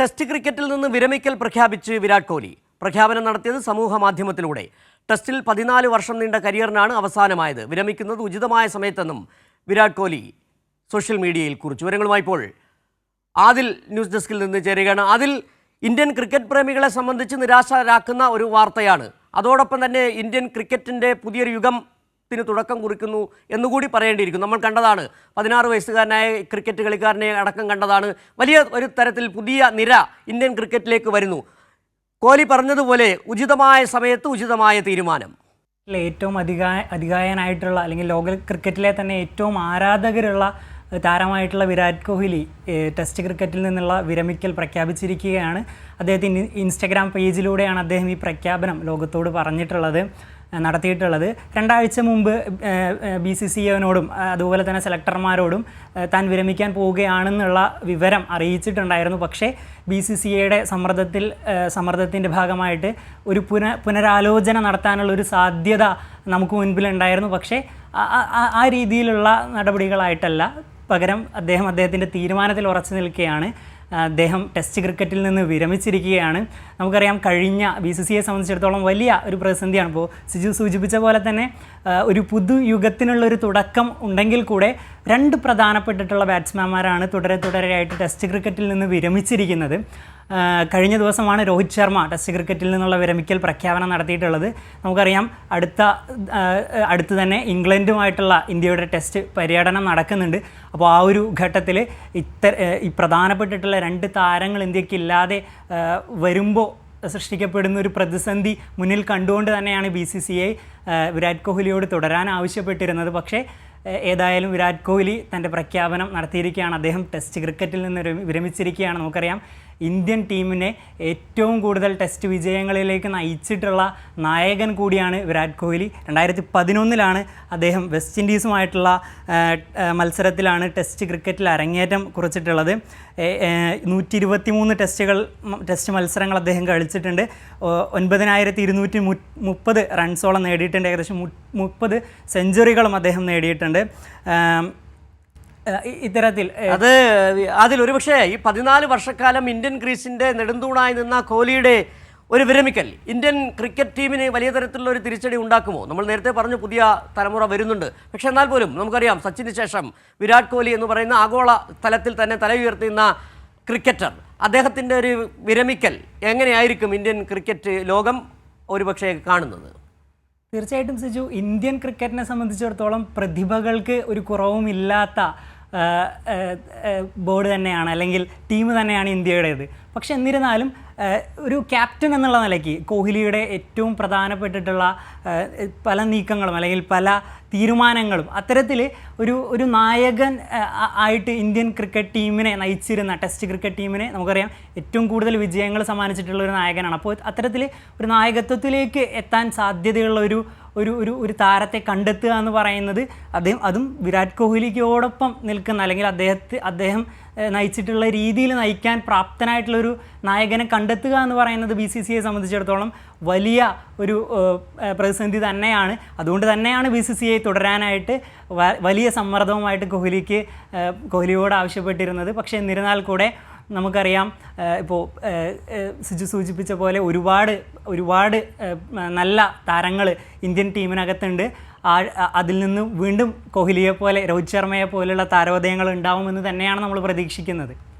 Test ക്രിക്കറ്റിൽ നിന്ന് വിരമിക്കൽ പ്രഖ്യാപിച്ച് വിരാട് കോഹ്ലി. പ്രഖ്യാപനം നടത്തിയത് സമൂഹ മാധ്യമത്തിലൂടെ. ടെസ്റ്റിൽ പതിനാല് വർഷം നീണ്ട കരിയറിനാണ് അവസാനമായത്. വിരമിക്കുന്നത് ഉചിതമായ സമയത്തെന്നും വിരാട് കോഹ്ലി സോഷ്യൽ മീഡിയയിൽ കുറിച്ചു. വിവരങ്ങളുമായി ഇപ്പോൾ ആദിൽ ന്യൂസ് ഡെസ്കിൽ നിന്ന് ചേരുകയാണ്. അതിൽ ഇന്ത്യൻ ക്രിക്കറ്റ് പ്രേമികളെ സംബന്ധിച്ച് നിരാശരാക്കുന്ന ഒരു വാർത്തയാണ്. അതോടൊപ്പം തന്നെ ഇന്ത്യൻ ക്രിക്കറ്റിന്റെ പുതിയൊരു യുഗത്തിന് തുടക്കം കുറിക്കുന്നു എന്നുകൂടി പറയേണ്ടിയിരിക്കും നമ്മൾ കണ്ടതാണ് പതിനാറ് വയസ്സുകാരനായ ക്രിക്കറ്റ് കളിക്കാരനെ അടക്കം കണ്ടതാണ്. വലിയ ഒരു തരത്തിൽ പുതിയ നിര ഇന്ത്യൻ ക്രിക്കറ്റിലേക്ക് വരുന്നു. കോഹ്ലി പറഞ്ഞതുപോലെ ഉചിതമായ സമയത്ത് ഉചിതമായ തീരുമാനം. ഏറ്റവും അധികാ അധികായനായിട്ടുള്ള അല്ലെങ്കിൽ ലോക ക്രിക്കറ്റിലെ തന്നെ ഏറ്റവും ആരാധകരുള്ള താരമായിട്ടുള്ള വിരാട് കോഹ്ലി ടെസ്റ്റ് ക്രിക്കറ്റിൽ നിന്നുള്ള വിരമിക്കൽ പ്രഖ്യാപിച്ചിരിക്കുകയാണ്. അദ്ദേഹത്തിന്റെ ഇൻസ്റ്റഗ്രാം പേജിലൂടെയാണ് അദ്ദേഹം ഈ പ്രഖ്യാപനം ലോകത്തോട് പറഞ്ഞിട്ടുള്ളത്. നടത്തിയിട്ടുള്ളത്. രണ്ടാഴ്ച മുമ്പ് ബി സി സി എവിനോടും അതുപോലെ തന്നെ സെലക്ടർമാരോടും താൻ വിരമിക്കാൻ പോവുകയാണെന്നുള്ള വിവരം അറിയിച്ചിട്ടുണ്ടായിരുന്നു. പക്ഷേ ബി സി സി എയുടെ സമ്മർദ്ദത്തിൽ സമ്മർദ്ദത്തിന്റെ ഭാഗമായിട്ട് ഒരു പുന പുനരാലോചന നടത്താനുള്ള ഒരു സാധ്യത നമുക്ക് മുൻപിലുണ്ടായിരുന്നു. പക്ഷേ ആ- രീതിയിലുള്ള നടപടികളായിട്ടല്ല പകരം അദ്ദേഹം അദ്ദേഹത്തിന്റെ തീരുമാനത്തിൽ ഉറച്ചു നിൽക്കുകയാണ്. അദ്ദേഹം ടെസ്റ്റ് ക്രിക്കറ്റിൽ നിന്ന് വിരമിച്ചിരിക്കുകയാണ്. നമുക്കറിയാം കഴിഞ്ഞ ബി സി സിയെ സംബന്ധിച്ചിടത്തോളം വലിയ ഒരു പ്രതിസന്ധിയാണ്. ഇപ്പോൾ സിജു സൂചിപ്പിച്ച പോലെ തന്നെ ഒരു പുതുയുഗത്തിനുള്ള ഒരു തുടക്കം ഉണ്ടെങ്കിൽ കൂടെ രണ്ട് പ്രധാനപ്പെട്ടിട്ടുള്ള ബാറ്റ്സ്മാൻമാരാണ് തുടരെ തുടരെയായിട്ട് ടെസ്റ്റ് ക്രിക്കറ്റിൽ നിന്ന് വിരമിച്ചിരിക്കുന്നത്. കഴിഞ്ഞ ദിവസമാണ് രോഹിത് ശർമ്മ ടെസ്റ്റ് ക്രിക്കറ്റിൽ നിന്നുള്ള വിരമിക്കൽ പ്രഖ്യാപനം നടത്തിയിട്ടുള്ളത്. നമുക്കറിയാം അടുത്ത അടുത്ത് തന്നെ ഇംഗ്ലണ്ടുമായിട്ടുള്ള ഇന്ത്യയുടെ ടെസ്റ്റ് പര്യടനം നടക്കുന്നുണ്ട്. അപ്പോൾ ആ ഒരു ഘട്ടത്തിൽ ഇത്തര ഈ പ്രധാനപ്പെട്ടിട്ടുള്ള രണ്ട് താരങ്ങൾ ഇന്ത്യക്കില്ലാതെ വരുമ്പോൾ സൃഷ്ടിക്കപ്പെടുന്ന ഒരു പ്രതിസന്ധി മുന്നിൽ കണ്ടുകൊണ്ട് തന്നെയാണ് B C C I Virat കോഹ്ലിയോട് തുടരാൻ ആവശ്യപ്പെട്ടിരുന്നത്. പക്ഷേ ഏതായാലും വിരാട് കോഹ്ലി തന്റെ പ്രഖ്യാപനം നടത്തിയിരിക്കുകയാണ്. അദ്ദേഹം ടെസ്റ്റ് ക്രിക്കറ്റിൽ നിന്ന് വിരമിച്ചിരിക്കുകയാണ്. നമുക്കറിയാം ഇന്ത്യൻ ടീമിനെ ഏറ്റവും കൂടുതൽ ടെസ്റ്റ് വിജയങ്ങളിലേക്ക് നയിച്ചിട്ടുള്ള നായകൻ കൂടിയാണ് വിരാട് കോഹ്ലി. രണ്ടായിരത്തി പതിനൊന്നിലാണ് അദ്ദേഹം വെസ്റ്റ് ഇൻഡീസുമായിട്ടുള്ള മത്സരത്തിലാണ് ടെസ്റ്റ് ക്രിക്കറ്റിൽ അരങ്ങേറ്റം കുറിച്ചിട്ടുള്ളത്. നൂറ്റി ഇരുപത്തി മൂന്ന് ടെസ്റ്റുകൾ ടെസ്റ്റ് മത്സരങ്ങൾ അദ്ദേഹം കളിച്ചിട്ടുണ്ട്. ഒൻപതിനായിരത്തി ഇരുന്നൂറ്റി മുപ്പത് റൺസോളം നേടിയിട്ടുണ്ട്. ഏകദേശം മുപ്പത് സെഞ്ചുറികളും അദ്ദേഹം നേടിയിട്ടുണ്ട്. ഇത്തരത്തിൽ അത് അതിൽ ഒരുപക്ഷേ ഈ പതിനാല് വർഷക്കാലം ഇന്ത്യൻ ക്രീസിന്റെ നെടുന്തൂണായി നിന്ന കോഹ്ലിയുടെ ഒരു വിരമിക്കൽ ഇന്ത്യൻ ക്രിക്കറ്റ് ടീമിന് വലിയ തരത്തിലുള്ള ഒരു തിരിച്ചടി ഉണ്ടാക്കുമോ? നമ്മൾ നേരത്തെ പറഞ്ഞു പുതിയ തലമുറ വരുന്നുണ്ട്. പക്ഷെ എന്നാൽ പോലും നമുക്കറിയാം സച്ചിന് ശേഷം വിരാട് കോഹ്ലി എന്ന് പറയുന്ന ആഗോള തലത്തിൽ തന്നെ തല ഉയർത്തുന്ന ക്രിക്കറ്റർ. അദ്ദേഹത്തിന്റെ ഒരു വിരമിക്കൽ എങ്ങനെയായിരിക്കും ഇന്ത്യൻ ക്രിക്കറ്റ് ലോകം ഒരുപക്ഷെ കാണുന്നത്? തീർച്ചയായിട്ടും സിജു ഇന്ത്യൻ ക്രിക്കറ്റിനെ സംബന്ധിച്ചിടത്തോളം പ്രതിഭകൾക്ക് ഒരു കുറവുമില്ലാത്ത ബോർഡ് തന്നെയാണ് അല്ലെങ്കിൽ ടീം തന്നെയാണ് ഇന്ത്യയുടേത്. പക്ഷെ എന്നിരുന്നാലും ഒരു ക്യാപ്റ്റൻ എന്നുള്ള നിലയ്ക്ക് കോഹ്ലിയുടെ ഏറ്റവും പ്രധാനപ്പെട്ടിട്ടുള്ള പല നീക്കങ്ങളും അല്ലെങ്കിൽ പല തീരുമാനങ്ങളും അത്തരത്തിൽ ഒരു ഒരു നായകൻ ആയിട്ട് ഇന്ത്യൻ ക്രിക്കറ്റ് ടീമിനെ നയിച്ചിരുന്ന ടെസ്റ്റ് ക്രിക്കറ്റ് ടീമിനെ നമുക്കറിയാം ഏറ്റവും കൂടുതൽ വിജയങ്ങൾ സമ്മാനിച്ചിട്ടുള്ള ഒരു നായകനാണ്. അപ്പോൾ അത്തരത്തിൽ ഒരു നായകത്വത്തിലേക്ക് എത്താൻ സാധ്യതയുള്ള ഒരു ഒരു ഒരു ഒരു താരത്തെ കണ്ടെത്തുക എന്ന് പറയുന്നത് അദ്ദേഹം അതും വിരാട് കോഹ്ലിക്കോടൊപ്പം നിൽക്കുന്ന അല്ലെങ്കിൽ അദ്ദേഹത്തെ അദ്ദേഹം നയിച്ചിട്ടുള്ള രീതിയിൽ നയിക്കാൻ പ്രാപ്തനായിട്ടുള്ളൊരു നായകനെ കണ്ടെത്തുക എന്ന് പറയുന്നത് ബി സി സിയെ സംബന്ധിച്ചിടത്തോളം വലിയ ഒരു പ്രതിസന്ധി തന്നെയാണ്. അതുകൊണ്ട് തന്നെയാണ് ബി സി സി ഐ തുടരാനായിട്ട് വലിയ സമ്മർദ്ദവുമായിട്ട് കോഹ്ലിക്ക് കോഹ്ലിയോട് ആവശ്യപ്പെട്ടിരുന്നത്. പക്ഷേ എന്നിരുന്നാൽ കൂടെ നമുക്കറിയാം ഇപ്പോൾ സിജു സൂചിപ്പിച്ച പോലെ ഒരുപാട് ഒരുപാട് നല്ല താരങ്ങൾ ഇന്ത്യൻ ടീമിനകത്തുണ്ട്. ആ അതിൽ നിന്ന് വീണ്ടും കോഹ്ലിയെ പോലെ രോഹിത് ശർമ്മയെ പോലെയുള്ള താരോദയങ്ങൾ ഉണ്ടാവുമെന്ന് തന്നെയാണ് നമ്മൾ പ്രതീക്ഷിക്കുന്നത്.